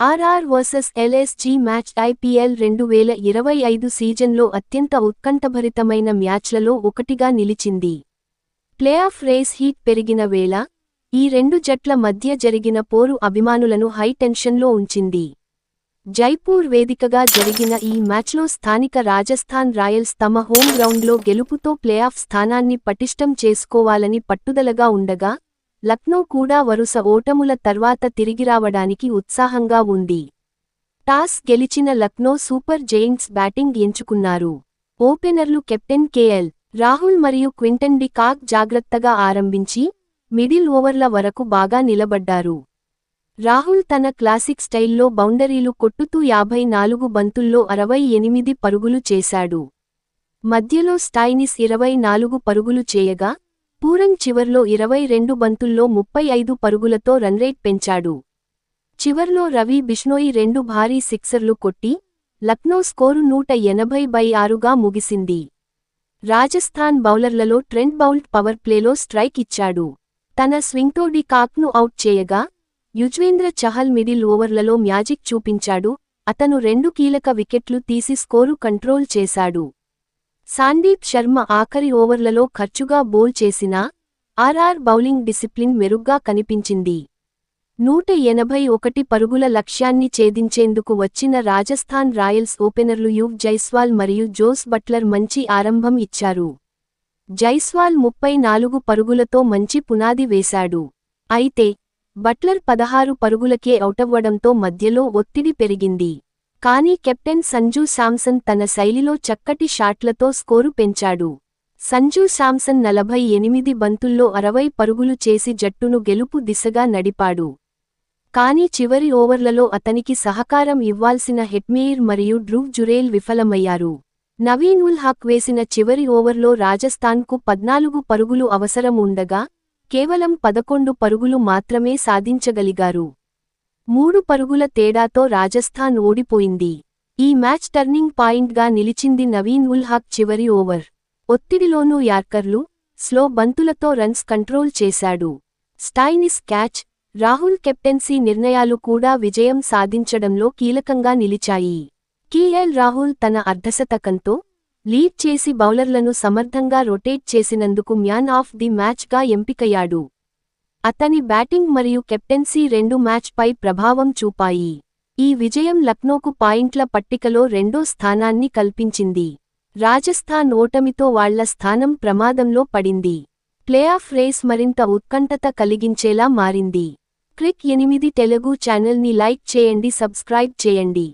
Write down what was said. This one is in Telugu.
RR versus LSG match IPL రెండు వేల ఇరవై ఐదు సీజన్లో అత్యంత ఉత్కంఠభరితమైన మ్యాచ్లలో ఒకటిగా నిలిచింది. ప్లేఆఫ్ రేస్ హీట్ పెరిగిన వేళ ఈ రెండు జట్ల మధ్య జరిగిన పోరు అభిమానులను హై టెన్షన్లో ఉంచింది. జైపూర్ వేదికగా జరిగిన ఈ మ్యాచ్లో స్థానిక రాజస్థాన్ రాయల్స్ తమ హోమ్ గ్రౌండ్లో గెలుపుతో ప్లేఆఫ్ స్థానాన్ని పటిష్టం చేసుకోవాలని పట్టుదలగా ఉండగా లక్నో కూడా వరుస ఓటముల తర్వాత తిరిగిరావడానికి ఉత్సాహంగా ఉంది. టాస్ గెలిచిన లక్నో సూపర్ జెయింట్స్ బ్యాటింగ్ ఎంచుకున్నారు. ఓపెనర్లు కెప్టెన్ కేఎల్ రాహుల్ మరియు క్వింటన్ డి కాక్ జాగ్రత్తగా ఆరంభించి మిడిల్ ఓవర్ల వరకు బాగా నిలబడ్డారు. రాహుల్ తన క్లాసిక్ స్టైల్లో బౌండరీలు కొట్టుతూ యాభై నాలుగు బంతుల్లో అరవై ఎనిమిది పరుగులు చేశాడు. మధ్యలో స్టైనిస్ ఇరవై నాలుగు పరుగులు చేయగా పూరన్ చివర్లో ఇరవై రెండు బంతుల్లో ముప్పై ఐదు పరుగులతో రన్రేట్ పెంచాడు. చివర్లో రవి బిష్నోయి రెండు భారీ సిక్సర్లు కొట్టి లక్నో స్కోరు నూట ఎనభై బై ఆరుగా ముగిసింది. రాజస్థాన్ బౌలర్లలో ట్రెంట్ బౌల్ట్ పవర్ ప్లేలో స్ట్రైక్ ఇచ్చాడు. తన స్వింగ్తో డి కాక్ను అవుట్ చేయగా యుజ్వేంద్ర చహల్ మిడిల్ ఓవర్లలో మ్యాజిక్ చూపించాడు. అతను రెండు కీలక వికెట్లు తీసి స్కోరు కంట్రోల్ చేశాడు. సాందీప్ శర్మ ఆఖరి ఓవర్లలో ఖర్చుగా బౌల్ చేసినా ఆర్ఆర్ బౌలింగ్ డిసిప్లిన్ మెరుగ్గా కనిపించింది. నూట ఎనభై ఒకటి పరుగుల లక్ష్యాన్ని ఛేదించేందుకు వచ్చిన రాజస్థాన్ రాయల్స్ ఓపెనర్లు యువ్ జైస్వాల్ మరియు జోస్ బట్లర్ మంచి ఆరంభం ఇచ్చారు. జైస్వాల్ ముప్పై నాలుగు పరుగులతో మంచి పునాది వేశాడు. అయితే బట్లర్ పదహారు పరుగులకే అవుటవ్వడంతో మధ్యలో ఒత్తిడి పెరిగింది. కానీ కెప్టెన్ సంజూ శాంసన్ తన శైలిలో చక్కటి షాట్లతో స్కోరు పెంచాడు. సంజూ శాంసన్ నలభై ఎనిమిది బంతుల్లో అరవై పరుగులు చేసి జట్టును గెలుపు దిశగా నడిపాడు. కానీ చివరి ఓవర్లలో అతనికి సహకారం ఇవ్వాల్సిన హెట్మేయిర్ మరియు డ్రూవ్ జురేల్ విఫలమయ్యారు. నవీన్ ఉల్ హక్ వేసిన చివరి ఓవర్లో రాజస్థాన్కు పద్నాలుగు పరుగులు అవసరం ఉండగా కేవలం పదకొండు పరుగులు మాత్రమే సాధించగలిగారు. మూడు పరుగుల తేడాతో రాజస్థాన్ ఓడిపోయింది. ఈ మ్యాచ్ టర్నింగ్ పాయింట్గా నిలిచింది నవీన్ ఉల్ హక్ చివరి ఓవర్. ఒత్తిడిలోనూ యార్కర్లు స్లో బంతులతో రన్స్ కంట్రోల్ చేశాడు. స్టైనిస్ క్యాచ్ రాహుల్ కెప్టెన్సీ నిర్ణయాలు కూడా విజయం సాధించడంలో కీలకంగా నిలిచాయి. కేఎల్ రాహుల్ తన అర్ధశతకంతో లీడ్ చేసి బౌలర్లను సమర్థంగా రొటేట్ చేసినందుకు మ్యాన్ ఆఫ్ ది మ్యాచ్గా ఎంపికయ్యాడు. అతని బ్యాటింగ్ మరియు కెప్టెన్సీ రెండు మ్యాచ్పై ప్రభావం చూపాయి. ఈ విజయం లక్నోకు పాయింట్ల పట్టికలో రెండో స్థానాన్ని కల్పించింది. రాజస్థాన్ ఓటమితో వాళ్ళ స్థానం ప్రమాదంలో పడింది. ప్లేఆఫ్ రేస్ మరింత ఉత్కంఠత కలిగించేలా మారింది. క్రిక్ ఎనిమిది తెలుగు ఛానల్ని లైక్ చేయండి సబ్స్క్రైబ్ చేయండి.